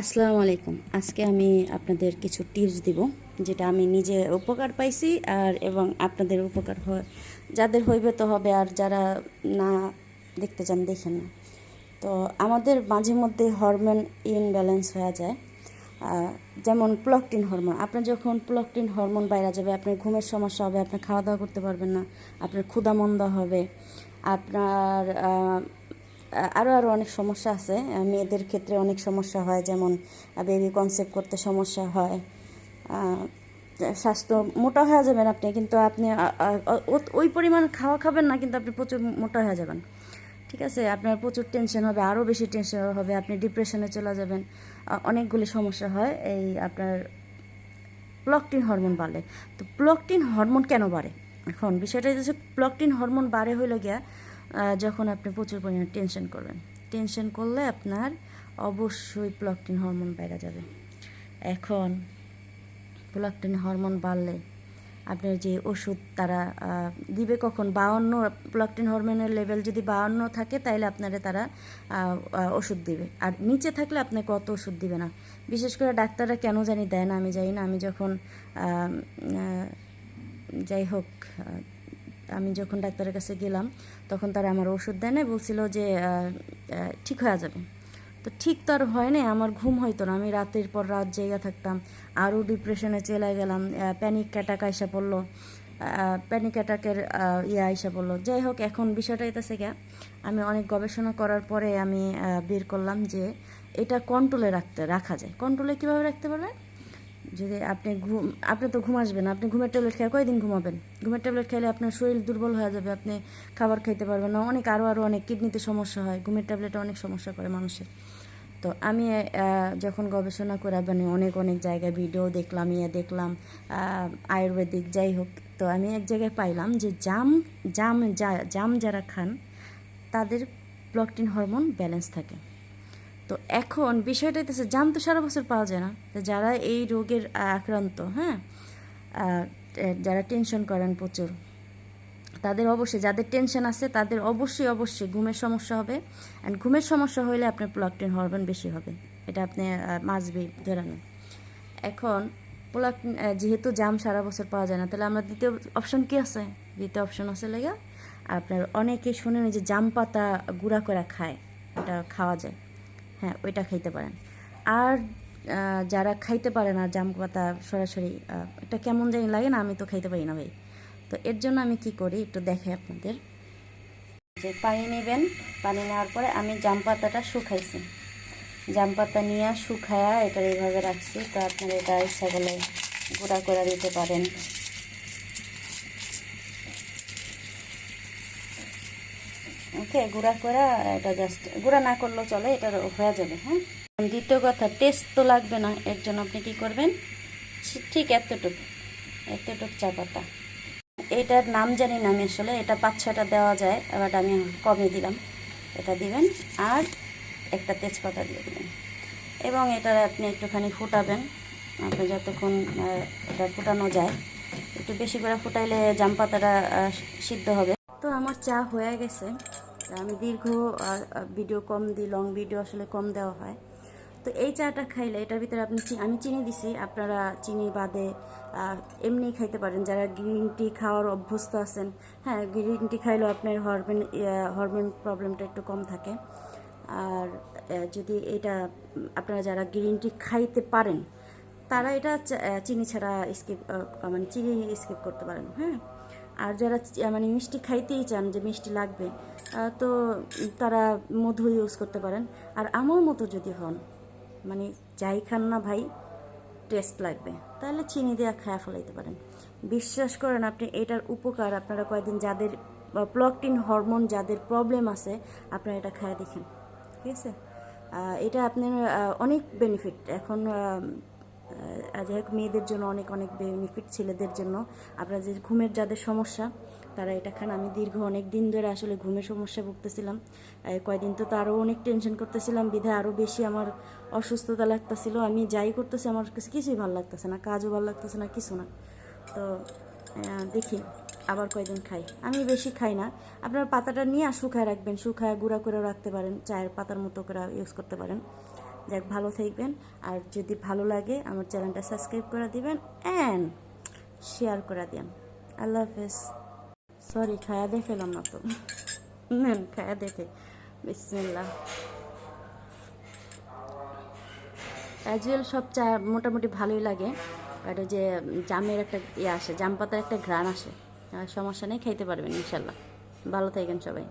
আসসালামু আলাইকুম। আজকে আমি আপনাদের কিছু টিপস দিব, যেটা আমি নিজে উপকার পাইছি আর এবং আপনাদের উপকার হয়। যাদের হইবে তো হবে আর যারা না দেখতে চান, দেখেন না। তো আমাদের মাঝে মধ্যে হরমোন ইনব্যালেন্স হয়ে যায় যেমন প্লকটিন হরমোন। আপনার যখন প্লকটিন হরমোন বাইরে যাবে, আপনার ঘুমের সমস্যা হবে, আপনার খাওয়া দাওয়া করতে পারবেন না, আপনার ক্ষুধা মন্দা হবে, আপনার আরও আরও অনেক সমস্যা আছে। মেয়েদের ক্ষেত্রে অনেক সমস্যা হয়, যেমন বেবি কনসেপ্ট করতে সমস্যা হয়। স্বাস্থ্য মোটা হয়ে যাবেন আপনি, কিন্তু আপনি ওই পরিমাণ খাওয়া খাবেন না, কিন্তু আপনি প্রচুর মোটা হয়ে যাবেন। ঠিক আছে? আপনার প্রচুর টেনশন হবে আরও বেশি টেনশন হবে, আপনি ডিপ্রেশনে চলে যাবেন। অনেকগুলি সমস্যা হয় এই আপনার প্লকটিন হরমোন বাড়লে। তো প্লকটিন হরমোন কেন বাড়ে? এখন বিষয়টা হচ্ছে প্লকটিন হরমোন বাড়ে হইল গিয়া যখন আপনি প্রচুর পরিমাণে টেনশন করবেন। টেনশন করলে আপনার অবশ্যই প্লকটিন হরমোন বেড়ে যাবে। এখন প্লকটিন হরমোন বাড়লে আপনার যে ওষুধ তারা দিবে কখন? বাউন্ন প্লকটিন হরমোনের লেভেল যদি বাউন্ন থাকে তাহলে আপনারা তারা ওষুধ দিবে। আর নিচে থাকলে আপনাকে অত ওষুধ দিবে না। বিশেষ করে ডাক্তাররা কেন জানি দেয় না, আমি জানি না। আমি যখন যাই হোক আমি যখন ডাক্তারের কাছে গেলাম, তখন তারা আমার ওষুধ দেয় না বলছিল যে ঠিক হয়ে যাবে। তো ঠিক তো আর হয় না আমার ঘুম হইতো না। আমি রাতের পর রাত জায়গা থাকতাম, আরও ডিপ্রেশনে চলে গেলাম প্যানিক অ্যাটাক আইসা পড়ল প্যানিক অ্যাটাকের ইয়ে আইসা পড়ল। যাই হোক, এখন বিষয়টা এটাছে গিয়া, আমি অনেক গবেষণা করার পরে আমি বের করলাম যে, এটা কন্ট্রোলে রাখতে, রাখা যায়। কন্ট্রোলে কীভাবে রাখতে পারবেন যদি আপনি ঘুম, আপনি তো ঘুম আসবেন আপনি ঘুমের ট্যাবলেট খেয়ে কয়দিন ঘুমাবেন? ঘুমের ট্যাবলেট খেলে আপনার শরীর দুর্বল হয়ে যাবে, আপনি খাবার খাইতে পারবেন না, অনেক আরও আরও অনেক কিডনিতে সমস্যা হয়, ঘুমের ট্যাবলেটে অনেক সমস্যা করে মানুষের। তো আমি যখন গবেষণা করে মানে অনেক অনেক জায়গায় ভিডিও দেখলাম ইয়ে দেখলাম আয়ুর্বেদিক, যাই হোক, তো আমি এক জায়গায় পাইলাম যে জাম জাম জাম যারা খান, তাদের প্লকটিন হরমোন ব্যালেন্স থাকে। তো এখন বিষয়টা হচ্ছে জাম তো সারা বছর পাওয়া যায় না। তো যারা এই রোগের আক্রান্ত হ্যাঁ যারা টেনশন করেন প্রচুর, তাদের অবশ্যই, যাদের টেনশন আছে তাদের অবশ্যই অবশ্যই ঘুমের সমস্যা হবে। অ্যান্ড ঘুমের সমস্যা হলে আপনার প্লকটিন হরমোন বেশি হবে। এটা আপনি মাসবি ধরে নেন। এখন প্লকটিন যেহেতু জাম সারা বছর পাওয়া যায় না, তাহলে আমরা দ্বিতীয় অপশন কি আছে? দ্বিতীয় অপশন আছে লেগে, আপনার অনেকে শুনেন যে জাম পাতা গুঁড়া করে খায়, এটা খাওয়া যায়। হ্যাঁ ওইটা খাইতে পারেন। আর যারা খাইতে পারে না, জাম পাতা সরাসরি এটা কেমন জানি লাগে না, আমি তো খাইতে পারি না ভাই। তো এর জন্য আমি কি করি, একটু দেখাই আপনাদের। যে পানি নেবেন, পানি নেওয়ার পরে আমি জাম পাতাটা শুকাইছি। জাম পাতা নিয়ে শুকায়া এটা এইভাবে রাখছি, তো আপনারা এটা ইচ্ছা করলে গুঁড়া করে দিতে পারেন। ওকে গুঁড়া করে এটা জাস্ট গুঁড়া না করলেও চলে এটা হয়ে যাবে হ্যাঁ? দ্বিতীয় কথা টেস্ট তো লাগবে না, এর জন্য আপনি কি করবেন? ঠিক এতটুকু এতটুকু চা পাতা। এটার নাম জানি না আমি আসলে, এটা পাঁচ ছটা দেওয়া যায় এবার আমি কমে দিলাম। এটা দিবেন, আর একটা তেজপাতা দিয়ে দেবেন। এবং এটা আপনি একটুখানি ফুটাবেন, আপনি যতক্ষণ এটা ফুটানো যায়। একটু বেশি করে ফুটাইলে জাম পাতাটা সিদ্ধ হবে। তো আমার চা হয়ে গেছে। আমি দীর্ঘ ভিডিও কম দিই লং ভিডিও আসলে কম দেওয়া হয়। তো এই চাটা খাইলে এটার ভিতরে আপনি আমি চিনি দিছি, আপনারা চিনি বাদে এমনি খাইতে পারেন। যারা গ্রিন টি খাওয়ার অভ্যস্ত আছেন হ্যাঁ গ্রিন টি খাইলেও আপনার হরমোন হরমোন প্রবলেমটা একটু কম থাকে। আর যদি এটা, আপনারা যারা গ্রিন টি খাইতে পারেন, তারা এটা চিনি ছাড়া স্কিপ মানে চিনি স্কিপ করতে পারেন হ্যাঁ। আর যারা মানে মিষ্টি খাইতেই চান যে মিষ্টি লাগবে তো তারা মধু ইউজ করতে পারেন। আর আমার মতো যদি হন মানে যাই খান না ভাই টেস্ট লাগবে। তাহলে চিনি দিয়ে খায়া ফেলাইতে পারেন। বিশ্বাস করেন আপনি, এটার উপকার আপনারা কয়েকদিন যাদের প্লকটিন হরমোন যাদের প্রবলেম আছে, আপনারা এটা খায়া দেখেন। ঠিক আছে? এটা আপনার অনেক বেনিফিট এখন যাই হোক, মেয়েদের জন্য অনেক অনেক বেনিফিট ছেলেদের জন্য। আপনার যে ঘুমের যাদের সমস্যা, তারা এটা খান। আমি দীর্ঘ অনেক দিন ধরে আসলে ঘুমের সমস্যা ভুগতেছিলাম। কয়দিন তো তারও অনেক টেনশন করতেছিলাম, বিধায় আরও বেশি আমার অসুস্থতা লাগতেছিল। আমি যাই করতেছি, আমার কাছে কিছুই ভালো লাগতেছে না, কাজও ভালো লাগতেছে না, কিছু না। তো দেখি, আবার কয়দিন খাই। আমি বেশি খাই না। আপনার পাতাটা নিয়ে শুকায় রাখবেন, শুকায় গুঁড়া করে রাখতে পারেন, চায়ের পাতার মতো করে ইউজ করতে পারেন। যাক ভালো থাকবেন। আর যদি ভালো লাগে, আমার চ্যানেলটা সাবস্ক্রাইব করে দিবেন অ্যান্ড শেয়ার করে দিন। আল্লাহ হাফেজ। সরি খায়া দেখলাম না তো। নেন, খায়া দেখে বিসমিল্লাহ। অ্যাজুয়াল সব চা মোটামুটি ভালোই লাগে। আর যে জামের একটা ইয়ে আসে, জাম পাতার একটা ঘ্রাণ আসে। সমস্যা নেই, খাইতে পারবেন, ইনশাল্লাহ। ভালো থাকেন সবাই।